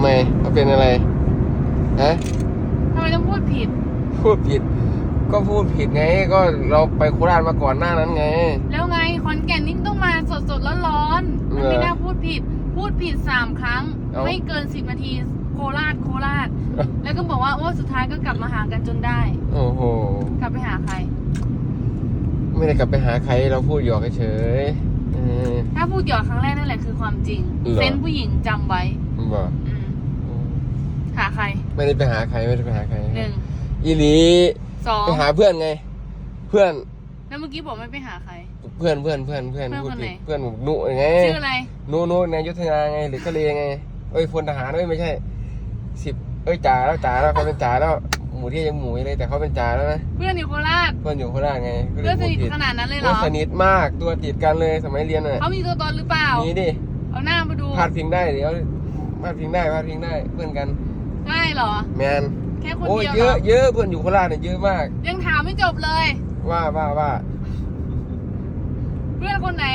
ไมเขาเป็นอะไรฮะทำไมต้องพูดผิด พูดผิด ก็พูดผิดไง ก็เราไปโคราชมาก่อนหน้านั้นไง แล้วไงขอนแก่นนี่ต้องมาสดสดๆร้อนๆมันไม่เหรอน่าพูดผิด พูดผิดสามครั้ง เอ้า ไม่เกินสิบนาทีโคราชโคราช แล้วก็บอกว่าโอ้สุดท้ายก็กลับมาหากันจนได้ โอ้โห กลับไปหาใคร ไม่ได้กลับไปหาใครเราพูดหยอกเฉยๆเออ ถ้าพูดหยอกครั้งแรกนั่นแหละคือความจริง เหรอ เซนส์ผู้หญิงจำไว้ บอกอืมหาใครไม่ได้ไปหาใครไม่ได้ไปหาใครหนึ่งอีหลีสองไปหาเพื่อนไง เพื่อน แล้วเมื่อกี้บอกไม่ไปหาใคร เพื่อนเพื่อนเพื่อนเพื่อนเพื่อนพูดคนผิไหดนเพื่อนผมนุไงชื่ออะไรนุนุในยุทธนาไง หรือทะเลไงเอ้ยพลทหารเอ้ยไม่ใช่สิบเอ้ยจ่าแล้วจ่าแล้วเขาเป็นจ่าแล้วหมูที่ยังหมูอยู่เลยแต่เขาเป็นจ่าแล้วนะเพื่อนอยู่โคราชเพื่อนอยู่โคราชไงก็เลเพื่อยนสพูดนิทผิดขนาดนั้นเลยเหรโอ้อสนิทมากตัวติดกันเลยสมัยเรียนน่ะเขามีตัวตนหรือเปล่ามีดิเอาหน้ามาดูพาดพิงได้เดี๋ยวพาดพิงได้พาดพิงได้เพื่อนกัน ได้เหรอ แมนแค่คนโอ้ยเดียวเยเหรอะอเยอะเพื่อนอยู่โคราชเนี่ยเยอะมาก ยังถามไม่จบเลย ว่าว่าว่าเพื่อนคนไหน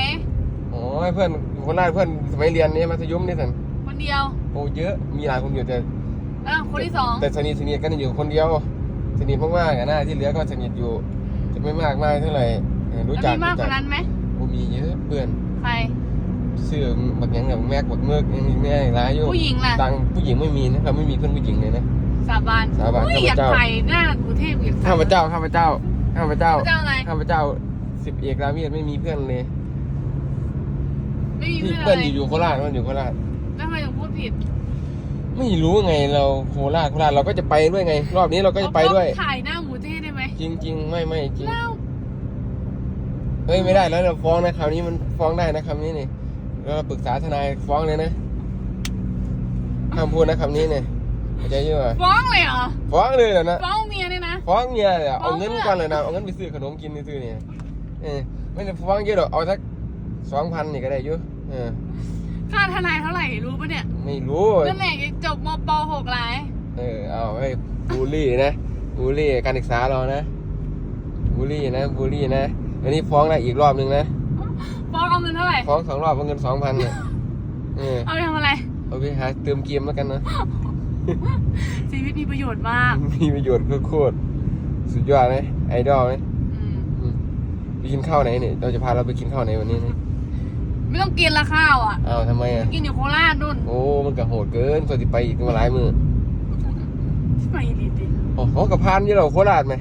โอ้ยเพื่อนอยู่โคราชเพื่อนสมัยเรียนนี่มัธยมนี่สันคนเดียวโอ้เยอะมีหลายคนอยู่แต่เออคนที่สองแต่สนิทสนิทกันอยู่คนเดียวสนิทมากๆอะนะที่เหลือก็สนิทอยู่ จะไม่มากมากเท่าไหร่เออรู้แล้วจักมีมากรู้กจัว่านั้นไหมโอ้มีเยอะเพื่อน ใคร เสื้อบักหยังกับแม็กบักเมือกยังมีแม่ร้ายอยู่ผู้หญิงล่ะ ตังค์ผู้หญิงไม่มีนะเราไม่มีเพื่อนผู้หญิงเลยนะ สาบานสาบานอุ้ยข้าพอยากเจ้าถ่ายหน้ากูเทพอยากถ่ายข้าพเจ้าข้าพเจ้าข้าพเจ้าข้าพเจ้าอะไร ข้าพเจ้าสิบเอกรามีดไม่มีเพื่อนเลยไม่มีที่เพื่อนเพื่อนอะไรอยู่อยู่โคราชเพื่อนอยู่โคราชแล้วทำไมถึงพูดผิดไม่รู้ไงเราโคราชโคราชเราก็จะไปด้วยไง รอบนี้เราก็จะไปด้วย เอาถ่ายหน้าหมูเท่ได้ไหมจริงจริงๆไม่ไม่จริง แล้วเฮ้ยไม่ได้แล้วเราฟ้องนะคราวนี้มันฟ้องได้นะคำนี้นี่ เราปรึกษาทนายฟ้องเลยนะห้ามพูดนะคำนี้เนี่ยเข้าใจยังไงฟ้องเลยเหรอ ฟ้องเลยเหรอนะ ฟ้องเมียเนี่ยนะ ฟ้องเมียเลยอะฟ้เอาองเงินเพื่อก่อนเลยนะ เอาเงินไปซื้อขนมกินซื้อเนี่ยเออไม่ได้ฟ้องเยอะหรอก เอาสักสองพันนี่ก็ได้อยู่เออค่าทนายเท่าไหร่รู้ปะเนี่ย ไม่รู้นั่นแหละยังจบมปหกหลายเออ เอาไอ้บูลลี่นะ บูลลี่การศึกษาเรานะ บูลลี่นะ บูลลี่นะ อันนี้ฟ้องได้อีกรอบนึงนะ ฟ้องเอาเงินเท่าไหร่ฟ้องสองรอบเอาเงินสองพันเนี่ยเออเอาไปทำอะไร เอาไปหาเติมเกมแล้วกันนะ ชีวิตมีประโยชน์มาก มีประโยชน์โคตรๆสุดยอดไหมไอดอลไหมอืม อืมไปกินข้าวไหนเนี่ยเราจะพาเราไปกินข้าวไหนวันนี้เนี่ยไม่ต้องกินละข้าวอะ อ้าวทำไมอะ กินอยู่โคราชนู่นโอ้มันก็โหดเกินคนที่ไปอีกมาหลายมือไปดีดิโอ้โหกับพานยี่เราโคราชไหม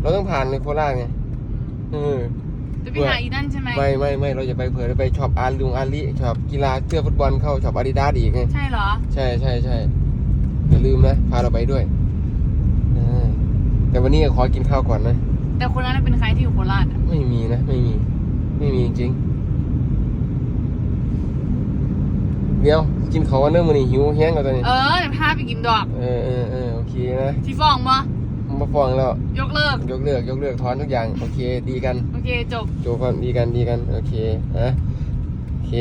เราต้องผ่านในโคราชไงเออ จะไปหาอีนั่นใช่ไหมไม่ไม่ไม่เราจะไปเผื่อจะไปช็อปอาลุงอาลีช็อปกีฬาเสื้อฟุตบอลเข้าช็อปอาดิดาสอีกไงใช่เหรอ ใช่ใช่ใช่อย่าลืมนะพาเราไปด้วยอ่าแต่วันนี้ขอกินข้าวก่อนนะ แต่คนนั้นเป็นใครที่อยู่โคราชอะไม่มีนะ ไม่มี ไม่มีจริงๆเดี๋ยวกินเขาววันเนื่องมันนี่หิวแห้งแล้วตอนนี้เออเดี๋ยวพาไปกินดอก เออเออเออโอเคนะที่ฟ้องมา มาฟ้องแล้ว ยกเลิก ยกเลิกยกเลิกถอนทุกอย่าง โอเค ดีกัน โอเค จบโจกันดีกันดีกัน โอเคนะโอเค